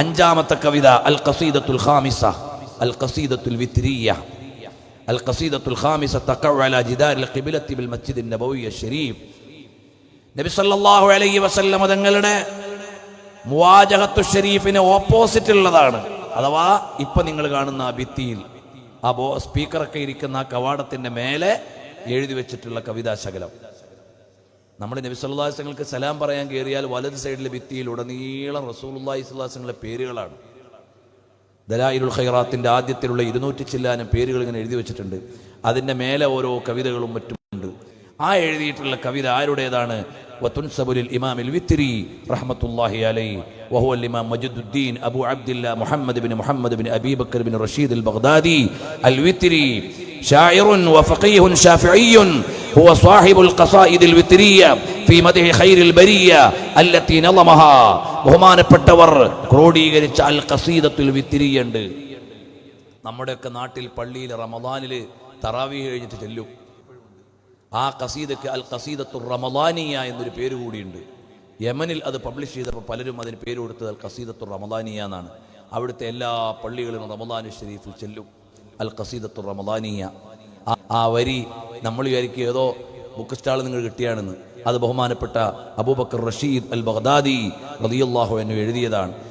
അഞ്ചാമത്തെ കവിത അൽ ഖസീദത്തുൽ ഖാമിസ അൽ ഖസീദത്തുൽ വിത്രിയ. അൽ ഖസീദത്തുൽ ഖാമിസ തഖഉ അലാ ജിദാരിൽ ഖിബ്ലത്തി ബിൽ മസ്ജിദിൻ നബവിയ ശരീഫ്. നബി സല്ലല്ലാഹു അലൈഹി വസല്ലമ തങ്ങളുടെ മുവാജഹത്തു ഷരീഫിന് ഓപ്പോസിറ്റ് ഉള്ളതാണ് അഥവാ ഇപ്പൊ നിങ്ങൾ കാണുന്ന ആ ഭിത്തിയിൽ ആ ബോ സ്പീക്കറൊക്കെ ഇരിക്കുന്ന ആ കവാടത്തിന്റെ മേലെ എഴുതി വെച്ചിട്ടുള്ള കവിതാശകലം. നമ്മൾ നബി സല്ലാസ്ങ്ങൾക്ക് സലാം പറയാൻ കയറിയാൽ വലത് സൈഡിലെ ഭിത്തിയിൽ ഉടനീളം റസൂലുള്ളാഹി സ്വല്ലാസ്ങ്ങളുടെ പേരുകളാണ്. ദലായിലുൽ ഖൈറാത്തിന്റെ ആദ്യത്തിലുള്ള ഇരുന്നൂറ്റി ചില്ലാനും പേരുകൾ ഇങ്ങനെ എഴുതി വെച്ചിട്ടുണ്ട്. അതിന്റെ മേലെ ഓരോ കവിതകളും മറ്റുമുണ്ട് ആ എഴുതിയിട്ടുള്ള കവിത ആരുടേതാണ് വതുൻസബുലിൽ ഇമാമിൽ വിത്തിരി റഹ്മത്തുള്ളാഹി അലൈഹി وهو الإمام مجد الدين أبو عبد الله محمد بن محمد بن أبي بكر بن رشيد البغدادي الوتري شاعر وفقيه شافعي هو صاحب القصائد الوترية في مدح خير البرية التي نظمها ബഹുമാനപ്പെട്ടവർ ക്രോഡീകരിച്ച അൽ ഖസീദത്തുൽ വിത്തിരിയുണ്ട് നമ്മുടെയൊക്കെ നാട്ടിൽ പള്ളിയിൽ റമദാനിൽ തറാവി കഴിഞ്ഞിട്ട് ചെല്ലും ആ കസീദക്ക് അൽ കസീദത്തു റമദാനിയ എന്നൊരു പേര് കൂടിയുണ്ട്. യമനിൽ അത് പബ്ലിഷ് ചെയ്തപ്പോൾ പലരും അതിന് പേര് കൊടുത്തത് അൽ കസീദത്തു റമദാനിയ എന്നാണ്. അവിടുത്തെ എല്ലാ പള്ളികളിലും റമദാനു ഷരീഫിൽ ചെല്ലും. അൽ കസീദത്തു റമദാനിയ. ആ- വരി നമ്മൾ വിചാരിക്കും ഏതോ ബുക്ക് സ്റ്റാൾ നിങ്ങൾ കിട്ടിയാണെന്ന്. അത് ബഹുമാനപ്പെട്ട അബൂബക്കർ റഷീദ് അൽ ബഗ്ദാദി റളിയല്ലാഹു എന്ന് എഴുതിയതാണ്.